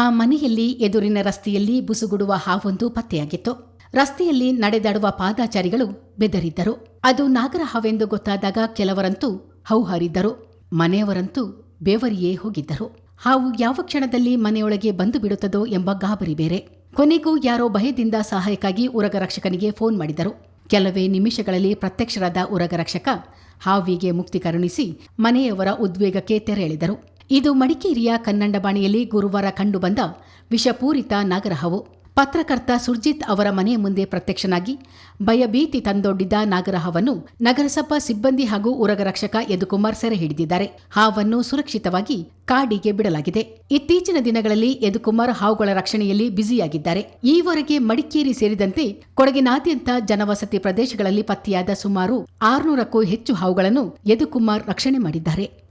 ಆ ಮನೆಯಲ್ಲಿ ಎದುರಿನ ರಸ್ತೆಯಲ್ಲಿ ಬುಸುಗುಡುವ ಹಾವೊಂದು ಪತ್ತೆಯಾಗಿತ್ತು. ರಸ್ತೆಯಲ್ಲಿ ನಡೆದಾಡುವ ಪಾದಾಚಾರಿಗಳು ಬೆದರಿದ್ದರು. ಅದು ನಾಗರ ಹಾವೆಂದು ಗೊತ್ತಾದಾಗ ಕೆಲವರಂತೂ ಹೌಹಾರಿದ್ದರು. ಮನೆಯವರಂತೂ ಬೇವರಿಯೇ ಹೋಗಿದ್ದರು. ಹಾವು ಯಾವ ಕ್ಷಣದಲ್ಲಿ ಮನೆಯೊಳಗೆ ಬಂದು ಬಿಡುತ್ತದೋ ಎಂಬ ಗಾಬರಿ ಬೇರೆ. ಕೊನೆಗೂ ಯಾರೋ ಭಯದಿಂದ ಸಹಾಯಕ್ಕಾಗಿ ಉರಗರಕ್ಷಕನಿಗೆ ಫೋನ್ ಮಾಡಿದರು. ಕೆಲವೇ ನಿಮಿಷಗಳಲ್ಲಿ ಪ್ರತ್ಯಕ್ಷರಾದ ಉರಗರಕ್ಷಕ ಹಾವಿಗೆ ಮುಕ್ತಿ ಕರುಣಿಸಿ ಮನೆಯವರ ಉದ್ವೇಗಕ್ಕೆ ತೆರೆ ಎಳೆದರು ಇದು ಮಡಿಕೇರಿಯ ಕನ್ನಂಡಬಾಣಿಯಲ್ಲಿ ಗುರುವಾರ ಕಂಡುಬಂದ ವಿಷಪೂರಿತ ನಾಗರಹಾವು. ಪತ್ರಕರ್ತ ಸುರ್ಜಿತ್ ಅವರ ಮನೆಯ ಮುಂದೆ ಪ್ರತ್ಯಕ್ಷನಾಗಿ ಭಯಭೀತಿ ತಂದೊಡ್ಡಿದ್ದ ನಾಗರಹಾವನ್ನು ನಗರಸಭಾ ಸಿಬ್ಬಂದಿ ಹಾಗೂ ಉರಗರಕ್ಷಕ ಯದುಕುಮಾರ್ ಸೆರೆ ಹಿಡಿದಿದ್ದಾರೆ. ಹಾವನ್ನು ಸುರಕ್ಷಿತವಾಗಿ ಕಾಡಿಗೆ ಬಿಡಲಾಗಿದೆ. ಇತ್ತೀಚಿನ ದಿನಗಳಲ್ಲಿ ಯದುಕುಮಾರ್ ಹಾವುಗಳ ರಕ್ಷಣೆಯಲ್ಲಿ ಬ್ಯುಸಿಯಾಗಿದ್ದಾರೆ. ಈವರೆಗೆ ಮಡಿಕೇರಿ ಸೇರಿದಂತೆ ಕೊಡಗಿನಾದ್ಯಂತ ಜನವಸತಿ ಪ್ರದೇಶಗಳಲ್ಲಿ ಪತ್ತೆಯಾದ ಸುಮಾರು ಆರುನೂರಕ್ಕೂ ಹೆಚ್ಚು ಹಾವುಗಳನ್ನು ಯದುಕುಮಾರ್ ರಕ್ಷಣೆ ಮಾಡಿದ್ದಾರೆ.